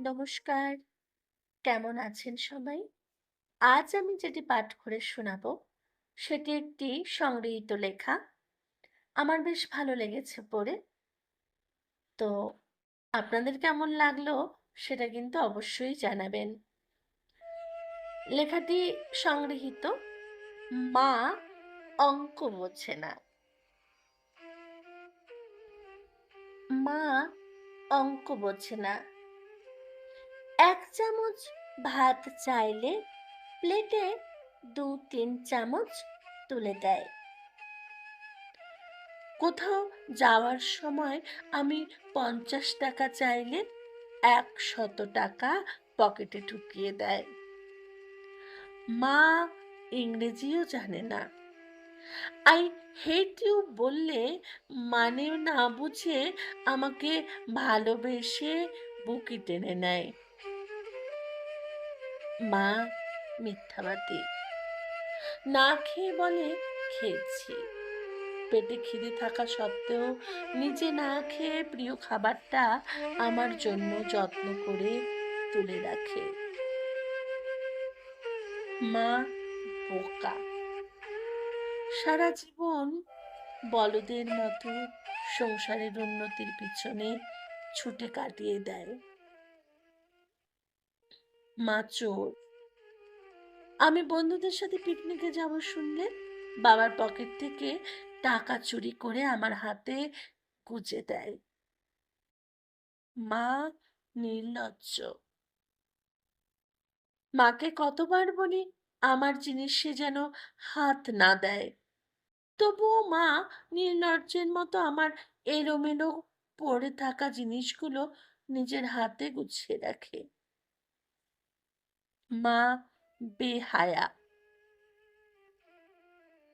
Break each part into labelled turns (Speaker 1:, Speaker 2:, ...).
Speaker 1: নমস্কার। কেমন আছেন সবাই? আজ আমি যেটি পাঠ করে শোনাবো, সেটি একটি সংগৃহীত লেখা। আমার বেশ ভালো লেগেছে পড়ে। তো আপনাদের কেমন লাগল সেটা কিন্তু অবশ্যই জানাবেন। লেখাটি সংগৃহীত, মা অঙ্ক বোঝে না। মা অঙ্ক বোঝে না। এক চামচ ভাত চাইলে প্লেটে দু, তিন চামচ তুলে দেয়। কোথাও যাওয়ার সময় আমি পঞ্চাশ টাকা চাইলে একশত টাকা পকেটে ঢুকিয়ে দেয়। মা ইংরেজিও জানে না। আই হেট ইউ বললে মানে না বুঝে আমাকে ভালোবেসে বুকি টেনে নেয়। মা মিথ্যাবাদী না খেয়ে বলে খেয়েছি। পেটে খিদে থাকা সত্ত্বেও নিজে না খেয়ে প্রিয় খাবারটা আমার জন্য যত্ন করে তুলে রাখে। মা বোকা। সারা জীবন বলদের মতো সংসারের উন্নতির পিছনে ছুটে কাটিয়ে দেয়। মা চোর আমি বন্ধুদের সাথে পিকনিকে যাব শুনলে বাবার পকেট থেকে টাকা চুরি করে আমার হাতে গুজে দেয়। মা নির্লজ্জ। মাকে কতবার বলি আমার জিনিস যেন হাত না দেয়। তবুও মা নির্লজ্জের মতো আমার এলোমেলো পড়ে থাকা জিনিসগুলো নিজের হাতে গুছিয়ে রাখে। মা বেহায়া।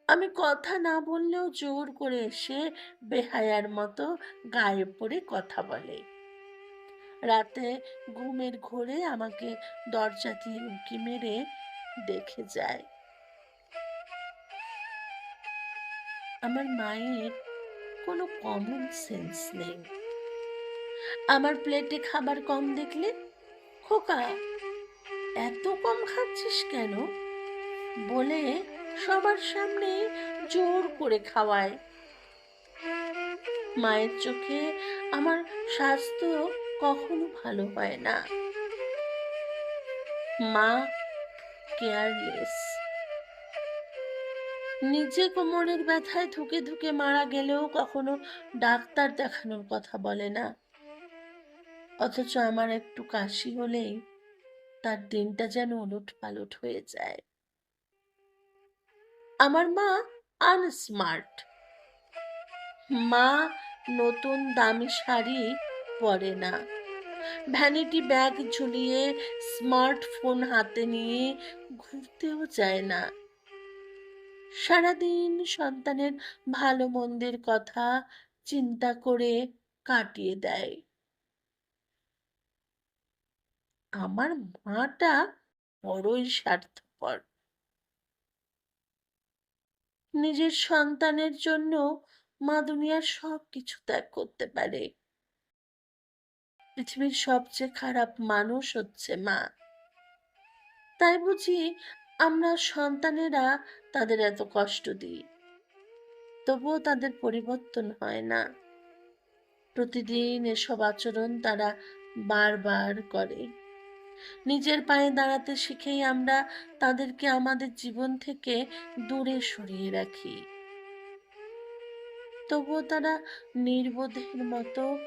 Speaker 1: আমি কথা না বললেও জোর করে এসে বেহায়ার মতো গায়ে পড়ে কথা বলে। রাতে ঘুমের ঘোরে আমাকে দরজা দিয়ে উঁকি মেরে দেখে যায়। আমার মায়ের কোনো কমন সেন্স নেই। আমার প্লেটে খাবার কম দেখলে খোকা এত কম খাচ্ছিস কেন? বলে সবার সামনে জোর করে খাওয়ায়। মায়ের চোখে আমার স্বাস্থ্য কখনো ভালো হয় না। মা কেয়ারলেস। নিজে কোমরের ব্যথায় ধুকে ধুকে মারা গেলেও কখনো ডাক্তার দেখানোর কথা বলে না। অথচ আমার একটু কাশি হলেই তার দিনটা যেন উলট পালট হয়ে যায়। আমার মা আনস্মার্ট মা নতুন দামি শাড়ি পরে না। ভ্যানিটি ব্যাগ ঝুলিয়ে স্মার্টফোন হাতে নিয়ে ঘুরতেও যায় না। সারাদিন সন্তানের ভালো মন্দের কথা চিন্তা করে কাটিয়ে দেয়। আমার মাটা বড়ই স্বার্থপর। নিজের সন্তানের জন্য মা দুনিয়ার সব কিছু ত্যাগ করতে পারে। পৃথিবীর সবচেয়ে খারাপ মানুষ হচ্ছে মা। তাই বুঝি আমরা সন্তানেরা তাদের এত কষ্ট দিই। তবুও তাদের পরিবর্তন হয় না। প্রতিদিন এসব আচরণ তারা বারবার করে। নিজের পায়ে দাঁড়াতে শিখেই আমরা তাদেরকে আমাদের জীবন থেকে দূরে সরিয়ে রাখি। তবুও তারা নির্বোধের মতো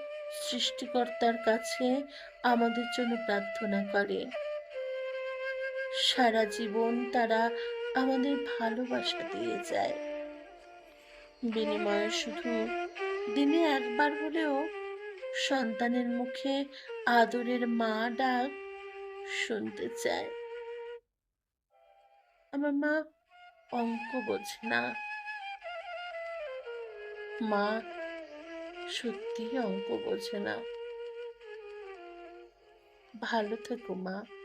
Speaker 1: সৃষ্টিকর্তার কাছে আমাদের জন্য প্রার্থনা করে। সারা জীবন তারা আমাদের ভালোবাসা দিয়ে যায়। বিনিময়ে শুধু দিনে একবার হলেও সন্তানের মুখে আদরের মা ডাক শুনতে চায়। আমার মা অঙ্ক বোঝে না। মা সত্যি অঙ্ক বোঝে না। ভালো থেকো মা।